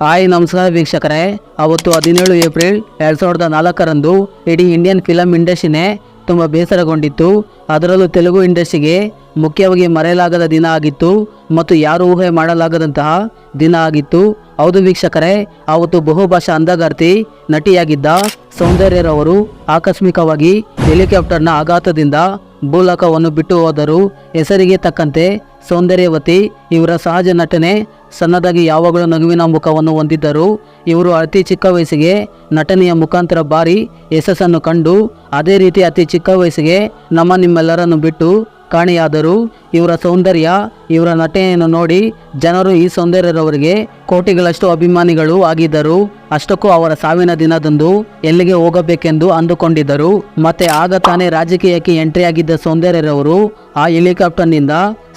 Hi, ನಮಸ್ಕಾರ ವೀಕ್ಷಕರೇ. ಅವತ್ತು ಹದಿನೇಳು ಏಪ್ರಿಲ್ ಎರಡು ಸಾವಿರದ ನಾಲ್ಕರಂದು ಇಡೀ ಇಂಡಿಯನ್ ಫಿಲಂ ಇಂಡಸ್ಟ್ರಿನೇ ತುಂಬ ಬೇಸರಗೊಂಡಿತ್ತು. ಅದರಲ್ಲೂ ತೆಲುಗು ಇಂಡಸ್ಟ್ರಿಗೆ ಮುಖ್ಯವಾಗಿ ಮರೆಯಲಾಗದ ದಿನ ಆಗಿತ್ತು ಮತ್ತು ಯಾರು ಊಹೆ ಮಾಡಲಾಗದಂತಹ ದಿನ ಆಗಿತ್ತು. ಹೌದು ವೀಕ್ಷಕರೇ, ಅವತ್ತು ಬಹುಭಾಷಾ ಅಂದಗಾರ್ತಿ ನಟಿಯಾಗಿದ್ದ ಸೌಂದರ್ಯರವರು ಆಕಸ್ಮಿಕವಾಗಿ ಹೆಲಿಕಾಪ್ಟರ್ನ ಆಘಾತದಿಂದ ಭೂಲೋಕವನ್ನು ಬಿಟ್ಟು ಹೋದರು ಹೆಸರಿಗೆ ತಕ್ಕಂತೆ ಸೌಂದರ್ಯವತಿ ಇವರ ಸಹಜ ನಟನೆ ಸಣ್ಣದಾಗಿ ಯಾವಾಗಲೂ ನಗುವಿನ ಮುಖವನ್ನು ಹೊಂದಿದ್ದರು. ಇವರು ಅತಿ ಚಿಕ್ಕ ವಯಸ್ಸಿಗೆ ನಟನೆಯ ಮುಖಾಂತರ ಬಾರಿ ಯಶಸ್ಸನ್ನು ಕಂಡು, ಅದೇ ರೀತಿ ಅತಿ ಚಿಕ್ಕ ವಯಸ್ಸಿಗೆ ನಮ್ಮ ನಿಮ್ಮೆಲ್ಲರನ್ನು ಬಿಟ್ಟು ಕಾಣೆಯಾದರು. ಇವರ ಸೌಂದರ್ಯ ಇವರ ನಟನೆಯನ್ನು ನೋಡಿ ಜನರು ಈ ಸೌಂದರ್ಯರವರಿಗೆ ಕೋಟಿಗಳಷ್ಟು ಅಭಿಮಾನಿಗಳು ಆಗಿದ್ದರು. ಅಷ್ಟಕ್ಕೂ ಅವರ ಸಾವಿನ ದಿನದಂದು ಎಲ್ಲಿಗೆ ಹೋಗಬೇಕೆಂದು ಅಂದುಕೊಂಡಿದ್ದರು. ಮತ್ತೆ ಆಗ ತಾನೇ ರಾಜಕೀಯಕ್ಕೆ ಎಂಟ್ರಿ ಆಗಿದ್ದ ಸೌಂದರ್ಯರವರು ಆ ಹೆಲಿಕಾಪ್ಟರ್ನಿಂದ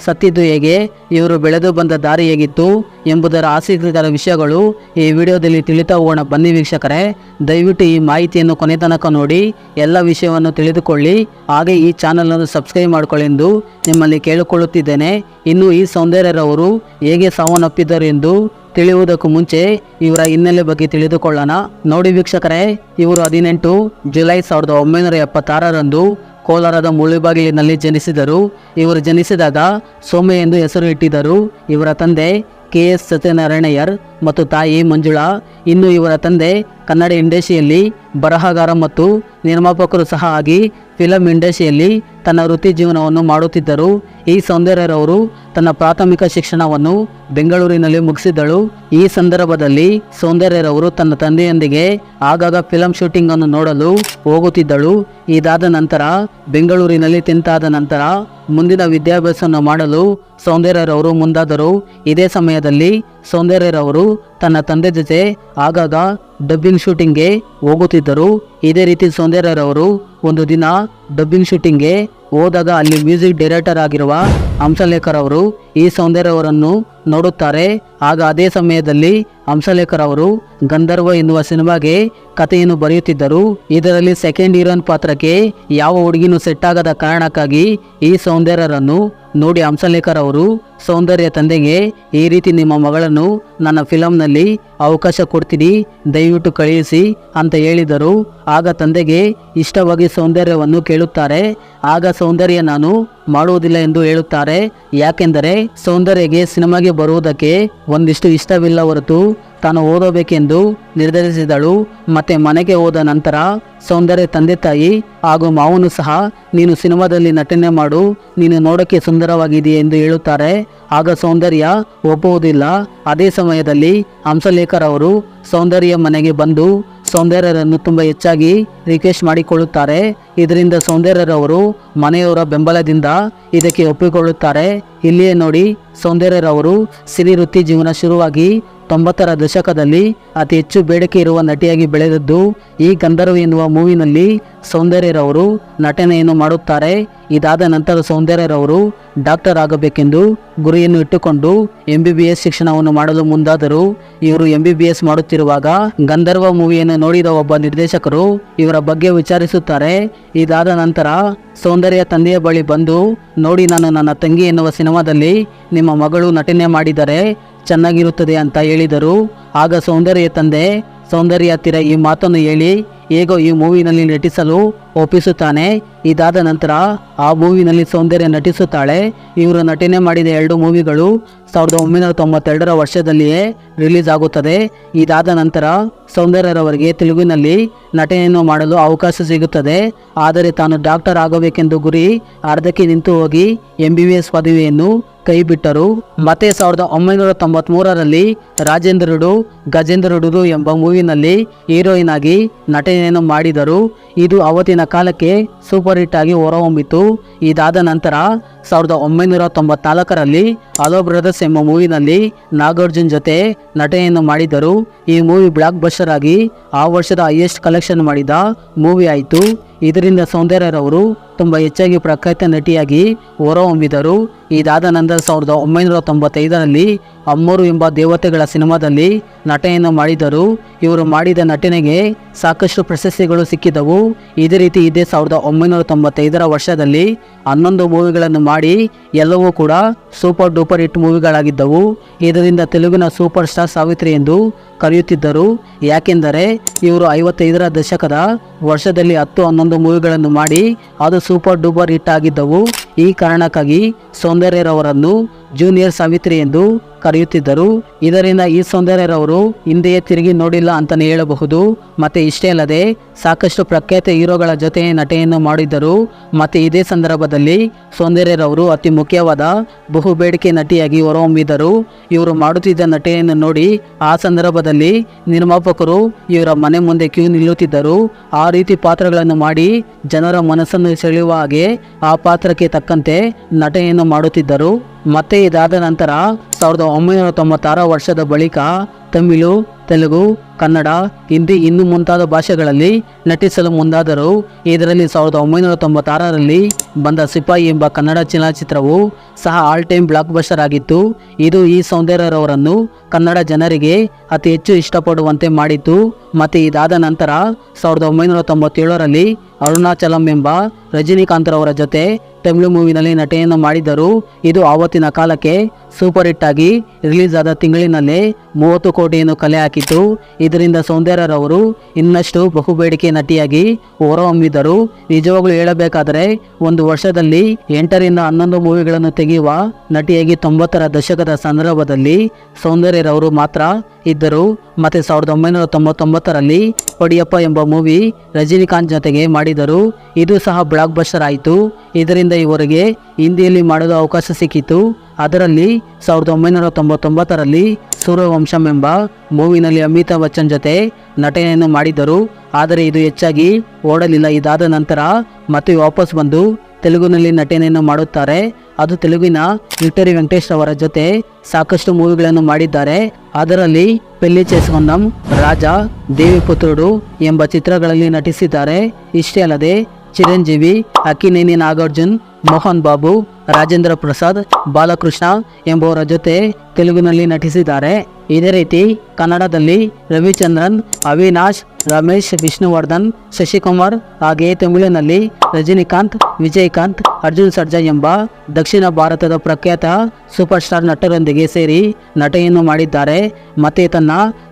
ಸತ್ತಿದ್ದು ಹೇಗೆ, ಇವರು ಬೆಳೆದು ಬಂದ ದಾರಿ ಹೇಗಿತ್ತು ಎಂಬುದರ ಆಸಕ್ತಿಕರ ವಿಷಯಗಳು ಈ ವಿಡಿಯೋದಲ್ಲಿ ತಿಳಿತಾ ಹೋಗೋಣ. ಬನ್ನಿ ವೀಕ್ಷಕರೇ, ದಯವಿಟ್ಟು ಈ ಮಾಹಿತಿಯನ್ನು ಕೊನೆ ತನಕ ನೋಡಿ, ಎಲ್ಲ ವಿಷಯವನ್ನು ತಿಳಿದುಕೊಳ್ಳಿ. ಹಾಗೆ ಈ ಚಾನಲನ್ನು ಸಬ್ಸ್ಕ್ರೈಬ್ ಮಾಡಿಕೊಳ್ಳಿ ಎಂದು ನಿಮ್ಮಲ್ಲಿ ಕೇಳಿಕೊಳ್ಳುತ್ತಿದ್ದೇನೆ. ಇನ್ನು ಈ ಸೌಂದರ್ಯರವರು ಹೇಗೆ ಸಾವನ್ನಪ್ಪಿದರು ಎಂದು ತಿಳಿಯುವುದಕ್ಕೂ ಮುಂಚೆ ಇವರ ಹಿನ್ನೆಲೆ ಬಗ್ಗೆ ತಿಳಿದುಕೊಳ್ಳೋಣ. ನೋಡಿ ವೀಕ್ಷಕರೇ, ಇವರು ಹದಿನೆಂಟು ಜುಲೈ ಸಾವಿರದ ಒಂಬೈನೂರ ಎಪ್ಪತ್ತಾರರಂದು ಕೋಲಾರದ ಮುಳುಬಾಗಿಲಿನಲ್ಲಿ ಜನಿಸಿದರು. ಇವರು ಜನಿಸಿದಾಗ ಸೋಮೆ ಎಂದು ಹೆಸರು ಇಟ್ಟಿದ್ದರು. ಇವರ ತಂದೆ ಕೆ ಎಸ್ ಸತ್ಯನಾರಾಯಣಯ್ಯರ್ ಮತ್ತು ತಾಯಿ ಮಂಜುಳಾ, ಇನ್ನು ಇವರ ತಂದೆ ಕನ್ನಡ ಇಂಡಸ್ಟ್ರಿಯಲ್ಲಿ ಬರಹಗಾರ ಮತ್ತು ನಿರ್ಮಾಪಕರು ಸಹ ಆಗಿ ಫಿಲಂ ಇಂಡಸ್ಟ್ರಿಯಲ್ಲಿ ತನ್ನ ವೃತ್ತಿ ಜೀವನವನ್ನು ಮಾಡುತ್ತಿದ್ದರು. ಈ ಸೌಂದರ್ಯರವರು ತನ್ನ ಪ್ರಾಥಮಿಕ ಶಿಕ್ಷಣವನ್ನು ಬೆಂಗಳೂರಿನಲ್ಲಿ ಮುಗಿಸಿದಳು ಈ ಸಂದರ್ಭದಲ್ಲಿ ಸೌಂದರ್ಯರವರು ತನ್ನ ತಂದೆಯೊಂದಿಗೆ ಆಗಾಗ ಫಿಲಂ ಶೂಟಿಂಗ್ ಅನ್ನು ನೋಡಲು ಹೋಗುತ್ತಿದ್ದಳು. ಇದಾದ ನಂತರ, ಬೆಂಗಳೂರಿನಲ್ಲಿ ತಿಂತಾದ ನಂತರ ಮುಂದಿನ ವಿದ್ಯಾಭ್ಯಾಸವನ್ನು ಮಾಡಲು ಸೌಂದರ್ಯರವರು ಮುಂದಾದರು. ಇದೇ ಸಮಯದಲ್ಲಿ ಸೌಂದರ್ಯರವರು ತನ್ನ ತಂದೆ ಜೊತೆ ಆಗಾಗ ಡಬ್ಬಿಂಗ್ ಶೂಟಿಂಗ್ಗೆ ಹೋಗುತ್ತಿದ್ದರು. ಇದೇ ರೀತಿ ಸೌಂದರ್ಯರವರು ಒಂದು ದಿನ ಡಬ್ಬಿಂಗ್ ಶೂಟಿಂಗ್ಗೆ ಹೋದಾಗ ಅಲ್ಲಿ ಮ್ಯೂಸಿಕ್ ಡೈರೆಕ್ಟರ್ ಆಗಿರುವ ಹಂಸಲೇಖರ್ ಅವರು ಈ ಸೌಂದರ್ಯವರನ್ನು ನೋಡುತ್ತಾರೆ. ಆಗ ಅದೇ ಸಮಯದಲ್ಲಿ ಹಂಸಲೇಖರ್ ಅವರು ಗಂಧರ್ವ ಎನ್ನುವ ಸಿನಿಮಾಗೆ ಕಥೆಯನ್ನು ಬರೆಯುತ್ತಿದ್ದರು. ಇದರಲ್ಲಿ ಸೆಕೆಂಡ್ ಹೀರೋನ್ ಪಾತ್ರಕ್ಕೆ ಯಾವ ಹುಡುಗಿನೂ ಸೆಟ್ ಆಗದ ಕಾರಣಕ್ಕಾಗಿ ಈ ಸೌಂದರ್ಯರನ್ನು ನೋಡಿ ಹಂಸಲೇಖರ್ ಅವರು, ಸೌಂದರ್ಯ ತಂದೆಗೆ ಈ ರೀತಿ ನಿಮ್ಮ ಮಗಳನ್ನು ನನ್ನ ಫಿಲಂನಲ್ಲಿ ಅವಕಾಶ ಕೊಡ್ತೀನಿ, ದಯವಿಟ್ಟು ಕಳುಹಿಸಿ ಅಂತ ಹೇಳಿದರು. ಆಗ ತಂದೆಗೆ ಇಷ್ಟವಾಗಿ ಸೌಂದರ್ಯವನ್ನು ಕೇಳುತ್ತಾರೆ. ಆಗ ಸೌಂದರ್ಯ ನಾನು ಮಾಡುವುದಿಲ್ಲ ಎಂದು ಹೇಳುತ್ತಾರೆ. ಯಾಕೆಂದರೆ ಸೌಂದರ್ಯಗೆ ಸಿನಿಮಾಗೆ ಬರುವುದಕ್ಕೆ ಒಂದಿಷ್ಟು ಇಷ್ಟವಿಲ್ಲ ಹೊರತು ತಾನು ಓದಬೇಕೆಂದು ನಿರ್ಧರಿಸಿದಳು. ಮತ್ತೆ ಮನೆಗೆ ಹೋದ ನಂತರ ಸೌಂದರ್ಯ ತಂದೆ ತಾಯಿ ಹಾಗೂ ಮಾವನು ಸಹ, ನೀನು ಸಿನಿಮಾದಲ್ಲಿ ನಟನೆ ಮಾಡು, ನೀನು ನೋಡೋಕ್ಕೆ ಸುಂದರವಾಗಿದೆ ಎಂದು ಹೇಳುತ್ತಾರೆ. ಆಗ ಸೌಂದರ್ಯ ಒಪ್ಪುವುದಿಲ್ಲ. ಅದೇ ಸಮಯದಲ್ಲಿ ಹಂಸಲೇಖರ್ ಅವರು ಸೌಂದರ್ಯ ಮನೆಗೆ ಬಂದು ಸೌಂದರ್ಯರನ್ನು ತುಂಬ ಹೆಚ್ಚಾಗಿ ರಿಕ್ವೆಸ್ಟ್ ಮಾಡಿಕೊಳ್ಳುತ್ತಾರೆ. ಇದರಿಂದ ಸೌಂದರ್ಯರವರು ಮನೆಯವರ ಬೆಂಬಲದಿಂದ ಇದಕ್ಕೆ ಒಪ್ಪಿಕೊಳ್ಳುತ್ತಾರೆ. ಇಲ್ಲಿಯೇ ನೋಡಿ, ಸೌಂದರ್ಯರವರು ಸಿರಿ ವೃತ್ತಿ ಜೀವನ ಶುರುವಾಗಿ ತೊಂಬತ್ತರ ದಶಕದಲ್ಲಿ ಅತಿ ಹೆಚ್ಚು ಬೇಡಿಕೆ ಇರುವ ನಟಿಯಾಗಿ ಬೆಳೆದದ್ದು ಈ ಗಂಧರ್ವ ಎನ್ನುವ ಮೂವಿನಲ್ಲಿ ಸೌಂದರ್ಯರವರು ನಟನೆಯನ್ನು ಮಾಡುತ್ತಾರೆ. ಇದಾದ ನಂತರ ಸೌಂದರ್ಯರವರು ಡಾಕ್ಟರ್ ಆಗಬೇಕೆಂದು ಗುರಿಯನ್ನು ಇಟ್ಟುಕೊಂಡು ಎಂ ಬಿ ಬಿ ಎಸ್ ಶಿಕ್ಷಣವನ್ನು ಮಾಡಲು ಮುಂದಾದರು. ಇವರು ಎಂ ಬಿ ಬಿ ಎಸ್ ಮಾಡುತ್ತಿರುವಾಗ ಗಂಧರ್ವ ಮೂವಿಯನ್ನು ನೋಡಿದ ಒಬ್ಬ ನಿರ್ದೇಶಕರು ಇವರ ಬಗ್ಗೆ ವಿಚಾರಿಸುತ್ತಾರೆ. ಇದಾದ ನಂತರ ಸೌಂದರ್ಯ ತಂದೆಯ ಬಳಿ ಬಂದು, ನೋಡಿ ನಾನು ನನ್ನ ತಂಗಿ ಎನ್ನುವ ಸಿನಿಮಾದಲ್ಲಿ ನಿಮ್ಮ ಮಗಳು ನಟನೆ ಮಾಡಿದರೆ ಚೆನ್ನಾಗಿರುತ್ತದೆ ಅಂತ ಹೇಳಿದರು. ಆಗ ಸೌಂದರ್ಯ ತಂದೆ ಸೌಂದರ್ಯ ಹತ್ತಿರ ಈ ಮಾತನ್ನು ಹೇಳಿ ಹೇಗೋ ಈ ಮೂವಿನಲ್ಲಿ ನಟಿಸಲು ಒಪ್ಪಿಸುತ್ತಾನೆ. ಇದಾದ ನಂತರ ಆ ಮೂವಿನಲ್ಲಿ ಸೌಂದರ್ಯ ನಟಿಸುತ್ತಾಳೆ. ಇವರು ನಟನೆ ಮಾಡಿದ ಎರಡು ಮೂವಿಗಳು ಸಾವಿರದ ಒಂಬೈನೂರ ತೊಂಬತ್ತೆರಡರ ವರ್ಷದಲ್ಲಿಯೇ ರಿಲೀಸ್ ಆಗುತ್ತದೆ ಇದಾದ ನಂತರ ಸೌಂದರ್ಯರವರಿಗೆ ತೆಲುಗಿನಲ್ಲಿ ನಟನೆಯನ್ನು ಮಾಡಲು ಅವಕಾಶ ಸಿಗುತ್ತದೆ. ಆದರೆ ತಾನು ಡಾಕ್ಟರ್ ಆಗಬೇಕೆಂದು ಗುರಿ ಅರ್ಧಕ್ಕೆ ನಿಂತು ಹೋಗಿ ಎಂ ಬಿ ಬಿ ಎಸ್ ಪದವಿಯನ್ನು ಕೈಬಿಟ್ಟರು. ಮತ್ತೆ ಸಾವಿರದ ಒಂಬೈನೂರ ತೊಂಬತ್ಮೂರರಲ್ಲಿ ರಾಜೇಂದ್ರಡು ಗಜೇಂದ್ರಡು ಎಂಬ ಮೂವಿನಲ್ಲಿ ಹೀರೋಯಿನ್ ಆಗಿ ನಟನೆಯನ್ನು ಮಾಡಿದರು ಇದು ಅವತ್ತಿನ ಕಾಲಕ್ಕೆ ಸೂಪರ್ ಹಿಟ್ ಆಗಿ ಹೊರಹೊಮ್ಮಿತು. ಇದಾದ ನಂತರ ಸಾವಿರದ ಒಂಬೈನೂರ ತೊಂಬತ್ನಾಲ್ಕರಲ್ಲಿ ಅಲೋ ಬ್ರದರ್ಸ್ ಎಂಬ ಮೂವಿನಲ್ಲಿ ನಾಗಾರ್ಜುನ್ ಜೊತೆ ನಟನೆಯನ್ನು ಮಾಡಿದರು ಈ ಮೂವಿ ಬ್ಲಾಕ್ ಬಸ್ಟರ್ ಆಗಿ ಆ ವರ್ಷದ ಹೈಯೆಸ್ಟ್ ಕಲೆಕ್ಷನ್ ಮಾಡಿದ ಮೂವಿ ಆಯಿತು. ಇದರಿಂದ ಸೌಂದರ್ಯರವರು ತುಂಬ ಹೆಚ್ಚಾಗಿ ಪ್ರಖ್ಯಾತ ನಟಿಯಾಗಿ ಹೊರಹೊಮ್ಮಿದರು. ಇದಾದ ನಂತರ ಸಾವಿರದ ಒಂಬೈನೂರ ತೊಂಬತ್ತೈದರಲ್ಲಿ ಅಮ್ಮೂರು ಎಂಬ ದೇವತೆಗಳ ಸಿನಿಮಾದಲ್ಲಿ ನಟನೆಯನ್ನು ಮಾಡಿದರು. ಇವರು ಮಾಡಿದ ನಟನೆಗೆ ಸಾಕಷ್ಟು ಪ್ರಶಸ್ತಿಗಳು ಸಿಕ್ಕಿದವು. ಇದೇ ರೀತಿ ಇದೇ ಸಾವಿರದ ಒಂಬೈನೂರ ತೊಂಬತ್ತೈದರ ವರ್ಷದಲ್ಲಿ ಹನ್ನೊಂದು ಮೂವಿಗಳನ್ನು ಮಾಡಿ ಎಲ್ಲವೂ ಕೂಡ ಸೂಪರ್ ಡೂಪರ್ ಹಿಟ್ ಮೂವಿಗಳಾಗಿದ್ದವು. ಇದರಿಂದ ತೆಲುಗಿನ ಸೂಪರ್ ಸ್ಟಾರ್ ಸಾವಿತ್ರಿ ಎಂದು ಕರೆಯುತ್ತಿದ್ದರು. ಯಾಕೆಂದರೆ ಇವರು ಐವತ್ತೈದರ ದಶಕದ ವರ್ಷದಲ್ಲಿ ಹತ್ತು ಹನ್ನೊಂದು ಮೂವಿಗಳನ್ನು ಮಾಡಿ, ಅದು ಸೂಪರ್ ಡೂಪರ್ ಹಿಟ್ ಆಗಿದ್ದವು. ಈ ಕಾರಣಕ್ಕಾಗಿ ಸೌಂದರ್ಯರವರನ್ನು ಜೂನಿಯರ್ ಸಾವಿತ್ರಿ ಎಂದು ಕರೆಯುತ್ತಿದ್ದರು. ಇದರಿಂದ ಈ ಸೌಂದರ್ಯರವರು ಹಿಂದೆಯೇ ತಿರುಗಿ ನೋಡಿಲ್ಲ ಅಂತಲೇ ಹೇಳಬಹುದು. ಮತ್ತೆ ಇಷ್ಟೇ ಅಲ್ಲದೆ ಸಾಕಷ್ಟು ಪ್ರಖ್ಯಾತ ಹೀರೋಗಳ ಜೊತೆ ನಟೆಯನ್ನು ಮಾಡಿದ್ದರು. ಮತ್ತೆ ಇದೇ ಸಂದರ್ಭದಲ್ಲಿ ಸೌಂದರ್ಯರವರು ಅತಿ ಮುಖ್ಯವಾದ ಬಹುಬೇಡಿಕೆ ನಟಿಯಾಗಿ ಹೊರಹೊಮ್ಮಿದರು ಇವರು ಮಾಡುತ್ತಿದ್ದ ನಟೆಯನ್ನು ನೋಡಿ ಆ ಸಂದರ್ಭದಲ್ಲಿ ನಿರ್ಮಾಪಕರು ಇವರ ಮನೆ ಮುಂದೆ ಕ್ಯೂ ನಿಲ್ಲುತ್ತಿದ್ದರು. ಆ ರೀತಿ ಪಾತ್ರಗಳನ್ನು ಮಾಡಿ ಜನರ ಮನಸ್ಸನ್ನು ಸೆಳೆಯುವ ಹಾಗೆ ಆ ಪಾತ್ರಕ್ಕೆ ತಕ್ಕಂತೆ ನಟನೆಯನ್ನು ಮಾಡುತ್ತಿದ್ದರು. ಮತ್ತೆ ಇದಾದ ನಂತರ ಸಾವಿರದ ಒಂಬೈನೂರ ತೊಂಬತ್ತಾರ ವರ್ಷದ ಬಳಿಕ ತಮಿಳು, ತೆಲುಗು, ಕನ್ನಡ, ಹಿಂದಿ ಇನ್ನು ಮುಂತಾದ ಭಾಷೆಗಳಲ್ಲಿ ನಟಿಸಲು ಮುಂದಾದರು ಇದರಲ್ಲಿ ಸಾವಿರದ ಒಂಬೈನೂರ ತೊಂಬತ್ತಾರರಲ್ಲಿ ಬಂದ ಸಿಪಾಯಿ ಎಂಬ ಕನ್ನಡ ಚಲನಚಿತ್ರವು ಸಹ ಆಲ್ ಟೈಮ್ ಬ್ಲಾಕ್ ಬಸ್ಟರ್ ಆಗಿತ್ತು. ಇದು ಈ ಸೌಂದರ್ಯರವರನ್ನು ಕನ್ನಡ ಜನರಿಗೆ ಅತಿ ಹೆಚ್ಚು ಇಷ್ಟಪಡುವಂತೆ ಮಾಡಿತು ಮತ್ತು ಇದಾದ ನಂತರ ಸಾವಿರದ ಒಂಬೈನೂರ ತೊಂಬತ್ತೇಳರಲ್ಲಿ ಅರುಣಾಚಲಂ ಎಂಬ ರಜನಿಕಾಂತ್ರವರ ಜೊತೆ ತಮಿಳು ಮೂವಿನಲ್ಲಿ ನಟನೆಯನ್ನು ಮಾಡಿದರು ಇದು ಆವತ್ತಿನ ಕಾಲಕ್ಕೆ ಸೂಪರ್ ಹಿಟ್ ಆಗಿ ರಿಲೀಸ್ ಆದ ತಿಂಗಳಿನಲ್ಲೇ ಮೂವತ್ತು ಕೋಟಿಯನ್ನು ಕಲೆ ಹಾಕಿತ್ತು. ಇದರಿಂದ ಸೌಂದರ್ಯರವರು ಇನ್ನಷ್ಟು ಬಹುಬೇಡಿಕೆ ನಟಿಯಾಗಿ ಹೊರಹೊಮ್ಮಿದರು. ನಿಜವಾಗ್ಲೂ ಹೇಳಬೇಕಾದರೆ ಒಂದು ವರ್ಷದಲ್ಲಿ ಎಂಟರಿಂದ ಹನ್ನೊಂದು ಮೂವಿಗಳನ್ನು ತೆಗೆಯುವ ನಟಿಯಾಗಿ ತೊಂಬತ್ತರ ದಶಕದ ಸಂದರ್ಭದಲ್ಲಿ ಸೌಂದರ್ಯರವರು ಮಾತ್ರ ಇದ್ದರು. ಮತ್ತೆ ಸಾವಿರದ ಒಂಬೈನೂರ ತೊಂಬತ್ತೊಂಬತ್ತರಲ್ಲಿ ಪಡಿಯಪ್ಪ ಎಂಬ ಮೂವಿ ರಜನಿಕಾಂತ್ ಜೊತೆಗೆ ಮಾಡಿದರು ಇದು ಸಹ ಬ್ಲಾಕ್ ಬಸ್ಟರ್ ಆಯಿತು. ಇದರಿಂದ ಇವರಿಗೆ ಹಿಂದಿಯಲ್ಲಿ ಮಾಡಲು ಅವಕಾಶ ಸಿಕ್ಕಿತು ಅದರಲ್ಲಿ ಸಾವಿರದ ಒಂಬೈನೂರ ತೊಂಬತ್ತೊಂಬತ್ತರಲ್ಲಿ ಸೂರ್ಯವಂಶಂ ಎಂಬ ಮೂವಿನಲ್ಲಿ ಅಮಿತಾಬ್ ಬಚ್ಚನ್ ಜೊತೆ ನಟನೆಯನ್ನು ಮಾಡಿದರು ಆದರೆ ಇದು ಹೆಚ್ಚಾಗಿ ಓಡಲಿಲ್ಲ. ಇದಾದ ನಂತರ ಮತ್ತೆ ವಾಪಸ್ ಬಂದು ತೆಲುಗುನಲ್ಲಿ ನಟನೆಯನ್ನು ಮಾಡುತ್ತಾರೆ. ಅದು ತೆಲುಗಿನ ವಿಕ್ಟರಿ ವೆಂಕಟೇಶ್ ಅವರ ಜೊತೆ ಸಾಕಷ್ಟು ಮೂವಿಗಳನ್ನು ಮಾಡಿದ್ದಾರೆ. ಅದರಲ್ಲಿ ಪೆಲ್ಲಿ ಚೇಸ್ಕೊಂಡಂ, ರಾಜ ದೇವಿ ಪುತ್ರುಡು ಎಂಬ ಚಿತ್ರಗಳಲ್ಲಿ ನಟಿಸಿದ್ದಾರೆ. ಇಷ್ಟೇ ಅಲ್ಲದೆ ಚಿರಂಜೀವಿ, ಅಕ್ಕಿನೇನಿ ನಾಗಾರ್ಜುನ್, ಮೋಹನ್ ಬಾಬು, ರಾಜೇಂದ್ರ ಪ್ರಸಾದ್, ಬಾಲಕೃಷ್ಣ ಎಂಬುವರ ಜೊತೆ ತೆಲುಗಿನಲ್ಲಿ ನಟಿಸಿದ್ದಾರೆ. ಇದೇ ರೀತಿ ಕನ್ನಡದಲ್ಲಿ ರವಿಚಂದ್ರನ್, ಅವಿನಾಶ್, ರಮೇಶ್, ವಿಷ್ಣುವರ್ಧನ್, ಶಶಿಕುಮಾರ್ ಹಾಗೆಯೇ ತಮಿಳಿನಲ್ಲಿ ರಜನಿಕಾಂತ್, ವಿಜಯಕಾಂತ್, ಅರ್ಜುನ್ ಸರ್ಜಾ ಎಂಬ ದಕ್ಷಿಣ ಭಾರತದ ಪ್ರಖ್ಯಾತ ಸೂಪರ್ ಸ್ಟಾರ್ ನಟರೊಂದಿಗೆ ಸೇರಿ ನಟೆಯನ್ನು ಮಾಡಿದ್ದಾರೆ. ಮತ್ತೆ ತನ್ನ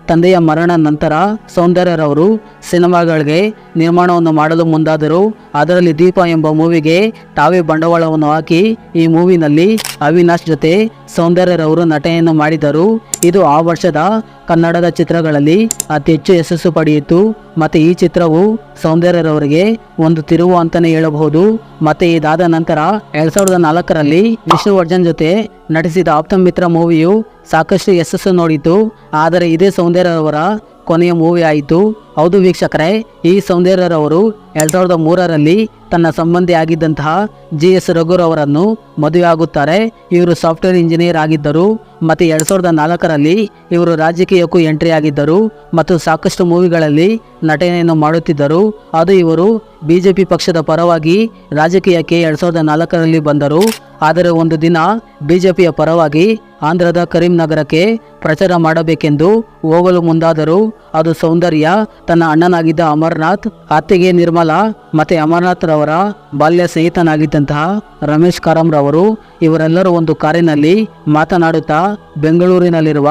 ತಂದೆಯ ಮರಣ ನಂತರ ಸೌಂದರ್ಯರವರು ಸಿನಿಮಾಗಳಿಗೆ ನಿರ್ಮಾಣವನ್ನು ಮಾಡಲು ಮುಂದಾದರು. ಅದರಲ್ಲಿ ದೀಪ ಎಂಬ ಮೂವಿಗೆ ತಾವೇ ಬಂಡವಾಳವನ್ನು ಹಾಕಿ ಈ ಮೂವಿನಲ್ಲಿ ಅವಿನಾಶ್ ಜೊತೆ ಸೌಂದರ್ಯರವರು ನಟನೆಯನ್ನು ಮಾಡಿದರು ಇದು ಆ ವರ್ಷದ ಕನ್ನಡದ ಚಿತ್ರಗಳಲ್ಲಿ ಅತಿ ಹೆಚ್ಚು ಯಶಸ್ಸು ಪಡೆಯಿತು. ಮತ್ತೆ ಈ ಚಿತ್ರವು ಸೌಂದರ್ಯರವರಿಗೆ ಒಂದು ತಿರುವು ಅಂತಾನೆ ಹೇಳಬಹುದು. ಮತ್ತೆ ಇದಾದ ನಂತರ ಎರಡು ಸಾವಿರದ ನಾಲ್ಕರಲ್ಲಿ ವಿಷ್ಣುವರ್ಧನ್ ಜೊತೆ ನಟಿಸಿದ ಆಪ್ತಮಿತ್ರ ಮೂವಿಯು ಸಾಕಷ್ಟು ಯಶಸ್ಸು ನೋಡಿತು. ಆದರೆ ಇದೇ ಸೌಂದರ್ಯರವರ ಕೊನೆಯ ಮೂವಿ ಆಯಿತು. ಹೌದು ವೀಕ್ಷಕರೇ ಈ ಸೌಂದರ್ಯರವರು ಎರಡ್ ಸಾವಿರದ ಮೂರರಲ್ಲಿ ತನ್ನ ಸಂಬಂಧಿ ಆಗಿದ್ದಂತಹ ಜಿ ಎಸ್ ರಘುರವರನ್ನು ಮದುವೆ ಆಗುತ್ತಾರೆ ಇವರು ಸಾಫ್ಟ್ವೇರ್ ಇಂಜಿನಿಯರ್ ಆಗಿದ್ದರು ಮತ್ತು ಎರಡ್ ಸಾವಿರದ ನಾಲ್ಕರಲ್ಲಿ ಇವರು ರಾಜಕೀಯಕ್ಕೂ ಎಂಟ್ರಿ ಆಗಿದ್ದರು ಮತ್ತು ಸಾಕಷ್ಟು ಮೂವಿಗಳಲ್ಲಿ ನಟನೆಯನ್ನು ಮಾಡುತ್ತಿದ್ದರು. ಅದು ಇವರು ಬಿಜೆಪಿ ಪಕ್ಷದ ಪರವಾಗಿ ರಾಜಕೀಯಕ್ಕೆ ಎರಡ್ ಸಾವಿರದ ನಾಲ್ಕರಲ್ಲಿ ಬಂದರು. ಆದರೆ ಒಂದು ದಿನ ಬಿಜೆಪಿಯ ಪರವಾಗಿ ಆಂಧ್ರದ ಕರೀಂನಗರಕ್ಕೆ ಪ್ರಚಾರ ಮಾಡಬೇಕೆಂದು ಹೋಗಲು ಮುಂದಾದರು. ಅದು ಸೌಂದರ್ಯ ತನ್ನ ಅಣ್ಣನಾಗಿದ್ದ ಅಮರ್ನಾಥ್ ಅತ್ತೆಗೆ ನಿರ್ಮಲಾ ಮತ್ತೆ ಅಮರನಾಥ್ರವರ ಬಾಲ್ಯ ಸ್ನೇಹಿತನಾಗಿದ್ದಂತಹ ರಮೇಶ್ ಕಾರಂರವರು ಇವರೆಲ್ಲರೂ ಒಂದು ಕಾರಿನಲ್ಲಿ ಮಾತನಾಡುತ್ತಾ ಬೆಂಗಳೂರಿನಲ್ಲಿರುವ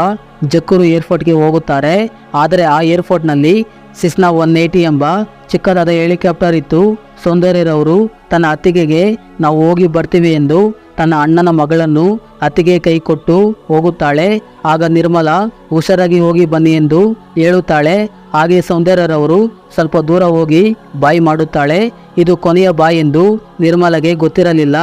ಜಕ್ಕೂರು ಏರ್ಪೋರ್ಟ್ಗೆ ಹೋಗುತ್ತಾರೆ. ಆದರೆ ಆ ಏರ್ಪೋರ್ಟ್ನಲ್ಲಿ ಸಿಸ್ನಾ ಒನ್ ಏಯ್ಟಿ ಎಂಬ ಚಿಕ್ಕದಾದ ಹೆಲಿಕಾಪ್ಟರ್ ಇತ್ತು. ಸೌಂದರ್ಯರವರು ತನ್ನ ಅತ್ತಿಗೆಗೆ, ನಾವು ಹೋಗಿ ಬರ್ತೀವಿ ಎಂದು ತನ್ನ ಅಣ್ಣನ ಮಗಳನ್ನು ಅತ್ತಿಗೆ ಕೈ ಕೊಟ್ಟು ಹೋಗುತ್ತಾಳೆ. ಆಗ ನಿರ್ಮಲಾ, ಹುಷಾರಾಗಿ ಹೋಗಿ ಬನ್ನಿ ಎಂದು ಹೇಳುತ್ತಾಳೆ. ಹಾಗೆ ಸೌಂದರ್ಯರವರು ಸ್ವಲ್ಪ ದೂರ ಹೋಗಿ ಬಾಯಿ ಮಾಡುತ್ತಾಳೆ. ಇದು ಕೊನೆಯ ಬಾಯಿ ಎಂದು ನಿರ್ಮಲಗೆ ಗೊತ್ತಿರಲಿಲ್ಲ.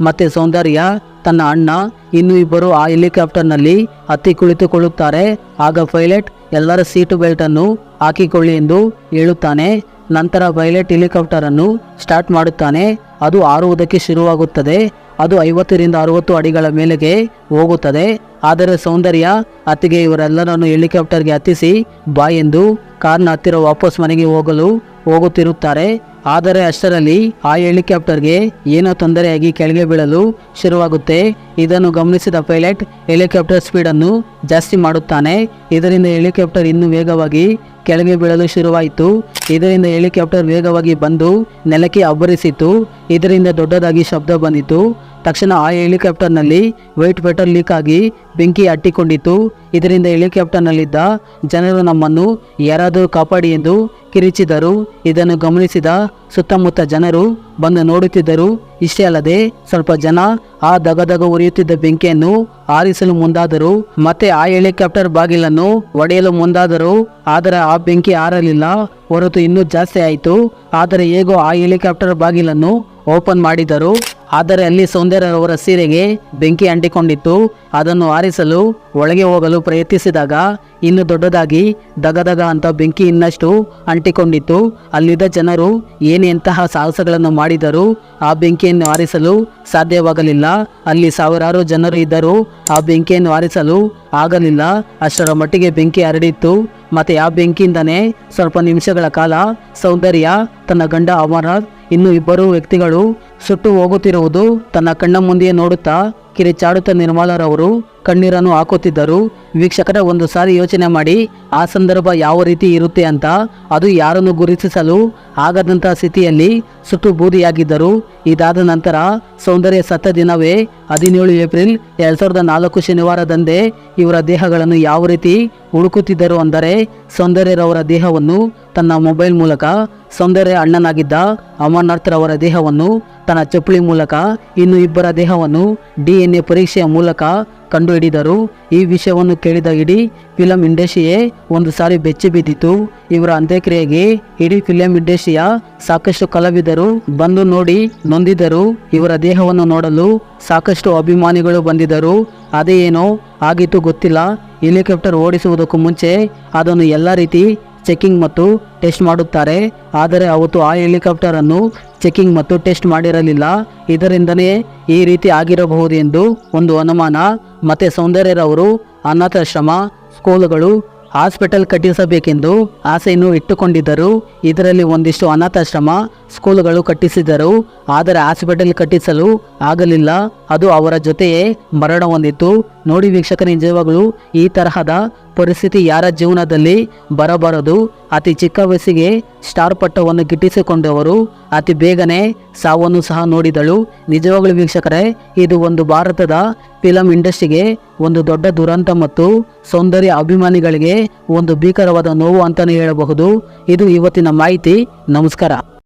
ಮತ್ತೆ ಸೌಂದರ್ಯ, ತನ್ನ ಅಣ್ಣ, ಇನ್ನೂ ಇಬ್ಬರು ಆ ಹೆಲಿಕಾಪ್ಟರ್ನಲ್ಲಿ ಹತ್ತಿ ಕುಳಿತುಕೊಳ್ಳುತ್ತಾರೆ. ಆಗ ಪೈಲಟ್, ಎಲ್ಲರ ಸೀಟು ಬೆಲ್ಟನ್ನು ಹಾಕಿಕೊಳ್ಳಿ ಎಂದು ಹೇಳುತ್ತಾನೆ. ನಂತರ ಪೈಲಟ್ ಹೆಲಿಕಾಪ್ಟರ್ ಅನ್ನು ಸ್ಟಾರ್ಟ್ ಮಾಡುತ್ತಾನೆ. ಅದು ಆರುವುದಕ್ಕೆ ಶುರುವಾಗುತ್ತದೆ. ಅದು ಐವತ್ತರಿಂದ ಅರುವತ್ತು ಅಡಿಗಳ ಮೇಲೆಗೆ ಹೋಗುತ್ತದೆ. ಆದರೆ ಸೌಂದರ್ಯ, ಅತ್ತಿಗೆ ಇವರೆಲ್ಲರನ್ನು ಹೆಲಿಕಾಪ್ಟರ್ಗೆ ಹತ್ತಿಸಿ, ಬಾ ಎಂದು ಕಾರ್ನ ಹತ್ತಿರ ವಾಪಸ್ ಮನೆಗೆ ಹೋಗಲು ಹೋಗುತ್ತಿರುತ್ತಾರೆ. ಆದರೆ ಅಷ್ಟರಲ್ಲಿ ಆ ಹೆಲಿಕಾಪ್ಟರ್ಗೆ ಏನೋ ತೊಂದರೆಯಾಗಿ ಕೆಳಗೆ ಬೀಳಲು ಶುರುವಾಗುತ್ತೆ. ಇದನ್ನು ಗಮನಿಸಿದ ಪೈಲಟ್ ಹೆಲಿಕಾಪ್ಟರ್ ಸ್ಪೀಡನ್ನು ಜಾಸ್ತಿ ಮಾಡುತ್ತಾನೆ. ಇದರಿಂದ ಹೆಲಿಕಾಪ್ಟರ್ ಇನ್ನೂ ವೇಗವಾಗಿ ಕೆಳಗೆ ಬೀಳಲು ಶುರುವಾಯಿತು. ಇದರಿಂದ ಹೆಲಿಕಾಪ್ಟರ್ ವೇಗವಾಗಿ ಬಂದು ನೆಲಕ್ಕೆ ಅಬ್ಬರಿಸಿತು. ಇದರಿಂದ ದೊಡ್ಡದಾಗಿ ಶಬ್ದ ಬಂದಿತು. ತಕ್ಷಣ ಆ ಹೆಲಿಕಾಪ್ಟರ್ನಲ್ಲಿ ವೈಟ್ ಪೆಟ್ರೋಲ್ ಲೀಕ್ ಆಗಿ ಬೆಂಕಿ ಅಟ್ಟಿಕೊಂಡಿತು ಇದರಿಂದ ಹೆಲಿಕಾಪ್ಟರ್ನಲ್ಲಿದ್ದ ಜನರು ನಮ್ಮನ್ನು ಯಾರಾದರೂ ಕಾಪಾಡಿ ಎಂದು ಕಿರಿಚಿದರು. ಇದನ್ನು ಗಮನಿಸಿದ ಸುತ್ತಮುತ್ತ ಜನರು ಬಂದು ನೋಡುತ್ತಿದ್ದರು. ಇಷ್ಟೇ ಅಲ್ಲದೆ ಸ್ವಲ್ಪ ಜನ ಆ ದಗದಗ ಉರಿಯುತ್ತಿದ್ದ ಬೆಂಕಿಯನ್ನು ಆರಿಸಲು ಮುಂದಾದರು. ಮತ್ತೆ ಆ ಹೆಲಿಕಾಪ್ಟರ್ ಬಾಗಿಲನ್ನು ಒಡೆಯಲು ಮುಂದಾದರು. ಆದರೆ ಆ ಬೆಂಕಿ ಆರಲಿಲ್ಲ. ಹೊರತು ಇನ್ನೂ ಜಾಸ್ತಿ ಆಯಿತು. ಆದರೆ ಹೇಗೋ ಆ ಹೆಲಿಕಾಪ್ಟರ್ ಬಾಗಿಲನ್ನು ಓಪನ್ ಮಾಡಿದರು. ಆದರೆ ಅಲ್ಲಿ ಸೌಂದರ್ಯರವರ ಸೀರೆಗೆ ಬೆಂಕಿ ಅಂಟಿಕೊಂಡಿತ್ತು. ಅದನ್ನು ಆರಿಸಲು ಒಳಗೆ ಹೋಗಲು ಪ್ರಯತ್ನಿಸಿದಾಗ ಇನ್ನು ದೊಡ್ಡದಾಗಿ ದಗದಗ ಅಂತ ಬೆಂಕಿ ಇನ್ನಷ್ಟು ಅಂಟಿಕೊಂಡಿತ್ತು. ಅಲ್ಲಿದ್ದ ಜನರು ಏನೆಂತಹ ಸಾಹಸಗಳನ್ನು ಮಾಡಿದರೂ ಆ ಬೆಂಕಿಯನ್ನು ಆರಿಸಲು ಸಾಧ್ಯವಾಗಲಿಲ್ಲ. ಅಲ್ಲಿ ಸಾವಿರಾರು ಜನರು ಇದ್ದರೂ ಆ ಬೆಂಕಿಯನ್ನು ಆರಿಸಲು ಆಗಲಿಲ್ಲ. ಅಷ್ಟರ ಮಟ್ಟಿಗೆ ಬೆಂಕಿ ಹರಡಿತ್ತು. ಮತ್ತೆ ಆ ಬೆಂಕಿಯಿಂದನೇ ಸ್ವಲ್ಪ ನಿಮಿಷಗಳ ಕಾಲ ಸೌಂದರ್ಯ, ತನ್ನ ಗಂಡ ಅಮರನಾಥ್ ಇನ್ನು ಇಬ್ಬರು ವ್ಯಕ್ತಿಗಳು ಸುಟ್ಟು ಹೋಗುತ್ತಿರುವುದು ತನ್ನ ಕಣ್ಣ ಮುಂದೆಯೇ ನೋಡುತ್ತಾ ಕಿರಿಚಾಡುತ್ತಾ ನಿರ್ಮಲರವರು ಕಣ್ಣೀರನ್ನು ಹಾಕುತ್ತಿದ್ದರು. ವೀಕ್ಷಕರ ಒಂದು ಸಾರಿ ಯೋಚನೆ ಮಾಡಿ, ಆ ಸಂದರ್ಭ ಯಾವ ರೀತಿ ಇರುತ್ತೆ ಅಂತ ಅದು ಯಾರನ್ನು ಗುರುತಿಸಲು ಆಗದಂತಹ ಸ್ಥಿತಿಯಲ್ಲಿ ಸುಟ್ಟು ಬೂದಿಯಾಗಿದ್ದರು. ಇದಾದ ನಂತರ ಸೌಂದರ್ಯ ಸತ್ತ ದಿನವೇ ಹದಿನೇಳು ಏಪ್ರಿಲ್ ಎರಡ್ ಸಾವಿರದ ನಾಲ್ಕು ಶನಿವಾರದಂದೇ ಇವರ ದೇಹಗಳನ್ನು ಯಾವ ರೀತಿ ಹುಡುಕುತ್ತಿದ್ದರು ಅಂದರೆ ಸೌಂದರ್ಯರವರ ದೇಹವನ್ನು ತನ್ನ ಮೊಬೈಲ್ ಮೂಲಕ ಸೌಂದರ್ಯ ಅಣ್ಣನಾಗಿದ್ದ ಅಮರ್ನಾಥ್ರವರ ದೇಹವನ್ನು ತನ್ನ ಚಪ್ಪಲಿ ಮೂಲಕ ಇನ್ನು ಇಬ್ಬರ ದೇಹವನ್ನು ಡಿ ಎನ್ ಎ ಪರೀಕ್ಷೆಯ ಮೂಲಕ ಕಂಡುಹಿಡಿದರು. ಈ ವಿಷಯವನ್ನು ಕೇಳಿದ ಇಡೀ ಫಿಲಂ ಇಂಡಸ್ಟ್ರಿಯೇ ಒಂದು ಸಾರಿ ಬೆಚ್ಚಿ ಬಿದ್ದಿತು. ಇವರ ಅಂತ್ಯಕ್ರಿಯೆಗೆ ಇಡೀ ಫಿಲಂ ಇಂಡಸ್ಟ್ರಿಯ ಸಾಕಷ್ಟು ಕಲಾವಿದರು ಬಂದು ನೋಡಿ ನೊಂದಿದರು ಇವರ ದೇಹವನ್ನು ನೋಡಲು ಸಾಕಷ್ಟು ಅಭಿಮಾನಿಗಳು ಬಂದಿದ್ದರು. ಅದೇ ಏನೋ ಆಗಿತ್ತು ಗೊತ್ತಿಲ್ಲ. ಹೆಲಿಕಾಪ್ಟರ್ ಓಡಿಸುವುದಕ್ಕೂ ಮುಂಚೆ ಅದನ್ನು ಎಲ್ಲ ರೀತಿ ಚೆಕಿಂಗ್ ಮತ್ತು ಟೆಸ್ಟ್ ಮಾಡುತ್ತಾರೆ. ಆದರೆ ಅವತ್ತು ಆ ಹೆಲಿಕಾಪ್ಟರ್ ಅನ್ನು ಚೆಕಿಂಗ್ ಮತ್ತು ಟೆಸ್ಟ್ ಮಾಡಿರಲಿಲ್ಲ. ಇದರಿಂದನೇ ಈ ರೀತಿ ಆಗಿರಬಹುದು ಎಂದು ಒಂದು ಅನುಮಾನ. ಮತ್ತೆ ಸೌಂದರ್ಯರವರು ಅನಾಥಾಶ್ರಮ ಸ್ಕೂಲುಗಳು ಹಾಸ್ಪಿಟಲ್ ಕಟ್ಟಿಸಬೇಕೆಂದು ಆಸೆಯನ್ನು ಇಟ್ಟುಕೊಂಡಿದ್ದರು. ಇದರಲ್ಲಿ ಒಂದಿಷ್ಟು ಅನಾಥಾಶ್ರಮ ಸ್ಕೂಲುಗಳು ಕಟ್ಟಿಸಿದರು ಆದರೆ ಹಾಸ್ಪಿಟಲ್ ಕಟ್ಟಿಸಲು ಆಗಲಿಲ್ಲ. ಅದು ಅವರ ಜೊತೆಯೇ ಮರಣ ಹೊಂದಿತ್ತು ನೋಡಿ ವೀಕ್ಷಕ ನಿಜವಾಗಲೂ ಈ ತರಹದ ಪರಿಸ್ಥಿತಿ ಯಾರ ಜೀವನದಲ್ಲಿ ಬರಬಾರದು. ಅತಿ ಚಿಕ್ಕ ವಯಸ್ಸಿಗೆ ಸ್ಟಾರ್ ಪಟ್ಟವನ್ನು ಗಿಟ್ಟಿಸಿಕೊಂಡವರು ಅತಿ ಬೇಗನೆ ಸಾವನ್ನು ಸಹ ನೋಡಿದಳು. ನಿಜವಾಗಲೂ ವೀಕ್ಷಕರೇ, ಇದು ಒಂದು ಭಾರತದ ಫಿಲಂ ಇಂಡಸ್ಟ್ರಿಗೆ ಒಂದು ದೊಡ್ಡ ದುರಂತ ಮತ್ತು ಸೌಂದರ್ಯ ಅಭಿಮಾನಿಗಳಿಗೆ ಒಂದು ಭೀಕರವಾದ ನೋವು ಅಂತಲೇ ಹೇಳಬಹುದು. ಇದು ಇವತ್ತಿನ ಮಾಹಿತಿ. ನಮಸ್ಕಾರ.